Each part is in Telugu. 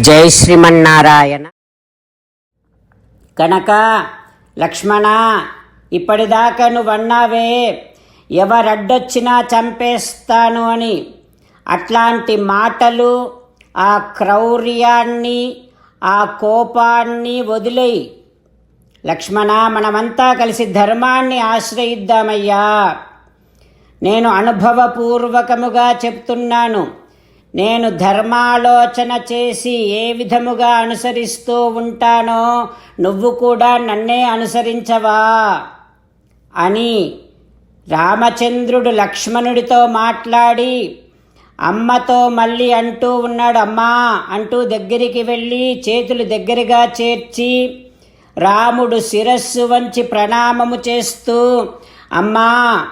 జై శ్రీమన్నారాయణ. కనుక లక్ష్మణ ఇప్పటిదాకా నువ్వన్నావే ఎవరడ్డొచ్చినా చంపేస్తాను అని. అట్లాంటి మాటలు ఆ క్రౌర్యాన్ని ఆ కోపాన్ని వదిలేయి. లక్ష్మణ మనమంతా కలిసి ధర్మాన్ని ఆశ్రయిద్దామయ్యా. నేను అనుభవపూర్వకముగా చెప్తున్నాను. నేను ధర్మాలోచన చేసి ఏ విధముగా అనుసరిస్తూ ఉంటానో నువ్వు కూడా నన్నే అనుసరించవా? అని రామచంద్రుడు లక్ష్మణుడితో మాట్లాడి అమ్మతో మళ్ళీ అంటూ ఉన్నాడు అమ్మా అంటూ దగ్గరికి వెళ్ళి చేతులు దగ్గరగా చేర్చి రాముడు శిరస్సు వంచి ప్రణామము చేస్తూ అమ్మా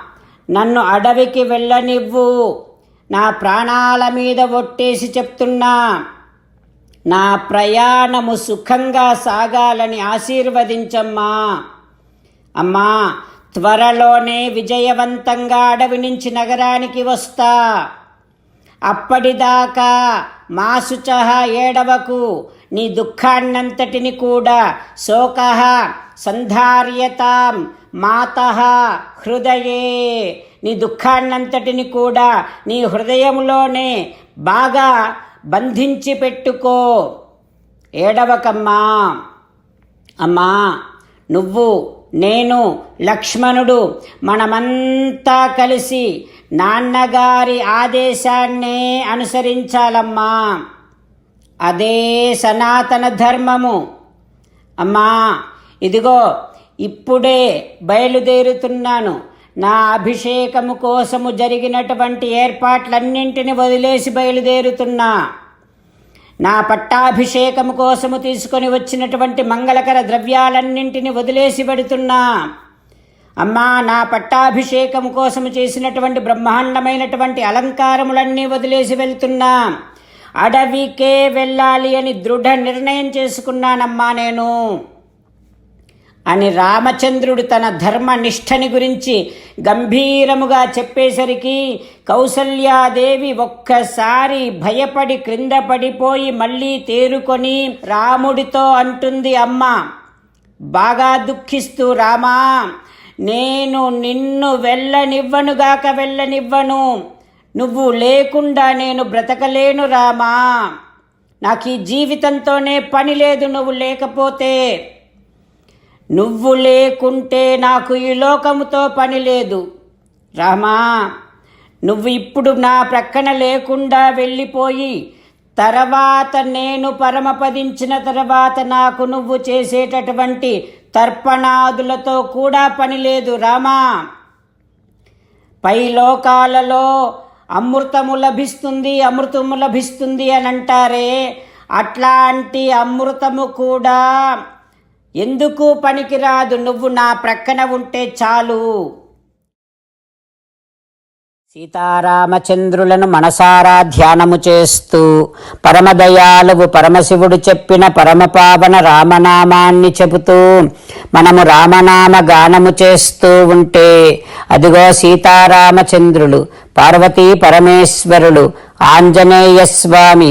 నన్ను అడవికి వెళ్ళనివ్వు. నా ప్రాణాల మీద ఒట్టేసి చెప్తున్నా నా ప్రయాణము సుఖంగా సాగాలని ఆశీర్వదించమ్మా. అమ్మా త్వరలోనే విజయవంతంగా అడవి నుంచి నగరానికి వస్తా. అప్పటిదాకా మాసుచహ ఏడవకు నీ దుఃఖాన్నంతటిని కూడా శోక సంధార్యతాం మాత హృదయే. నీ దుఃఖాన్నంతటిని కూడా నీ హృదయంలోనే బాగా బంధించి పెట్టుకో. ఏడవకమ్మా. అమ్మా నువ్వు నేను లక్ష్మణుడు మనమంతా కలిసి నాన్నగారి ఆదేశాన్నే అనుసరించాలమ్మా. అదే సనాతన ధర్మము. అమ్మా ఇదిగో ఇప్పుడే బయలుదేరుతున్నాను. నా అభిషేకము కోసము జరిగినటువంటి ఏర్పాట్లన్నింటిని వదిలేసి బయలుదేరుతున్నా. నా పట్టాభిషేకము కోసము తీసుకొని వచ్చినటువంటి మంగళకర ద్రవ్యాలన్నింటిని వదిలేసి పెడుతున్నా. అమ్మా నా పట్టాభిషేకం కోసము చేసినటువంటి బ్రహ్మాండమైనటువంటి అలంకారములన్నీ వదిలేసి వెళ్తున్నా. అడవికే వెళ్ళాలి అని దృఢ నిర్ణయం చేసుకున్నానమ్మా నేను. అని రామచంద్రుడు తన ధర్మనిష్టని గురించి గంభీరముగా చెప్పేసరికి కౌసల్యాదేవి ఒక్కసారి భయపడి క్రింద పడిపోయి మళ్ళీ తేరుకొని రాముడితో అంటుంది అమ్మ బాగా దుఃఖిస్తూ రామా నేను నిన్ను వెళ్ళనివ్వనుగాక వెళ్ళనివ్వను. నువ్వు లేకుండా నేను బ్రతకలేను రామా. నాకు ఈ జీవితంతోనే పని లేదు నువ్వు లేకపోతే నువ్వు లేకుంటే నాకు ఈ లోకముతో పని లేదు. రామా నువ్వు ఇప్పుడు నా ప్రక్కన లేకుండా వెళ్ళిపోయి తర్వాత నేను పరమపదించిన తర్వాత నాకు నువ్వు చేసేటటువంటి తర్పణాదులతో కూడా పని లేదు రామా. పై లోకాలలో అమృతము లభిస్తుంది అమృతము లభిస్తుంది అని అంటారే అట్లాంటి అమృతము కూడా ఎందుకు పనికిరాదు నువ్వు నా ప్రక్కన ఉంటే చాలు? సీతారామచంద్రులను మనసారా ధ్యానము చేస్తూ పరమదయాలువు పరమశివుడు చెప్పిన పరమపావన రామనామాన్ని చెబుతూ మనము రామనామ గానము చేస్తూ ఉంటే అదిగో సీతారామచంద్రులు పార్వతీ పరమేశ్వరులు ఆంజనేయ స్వామి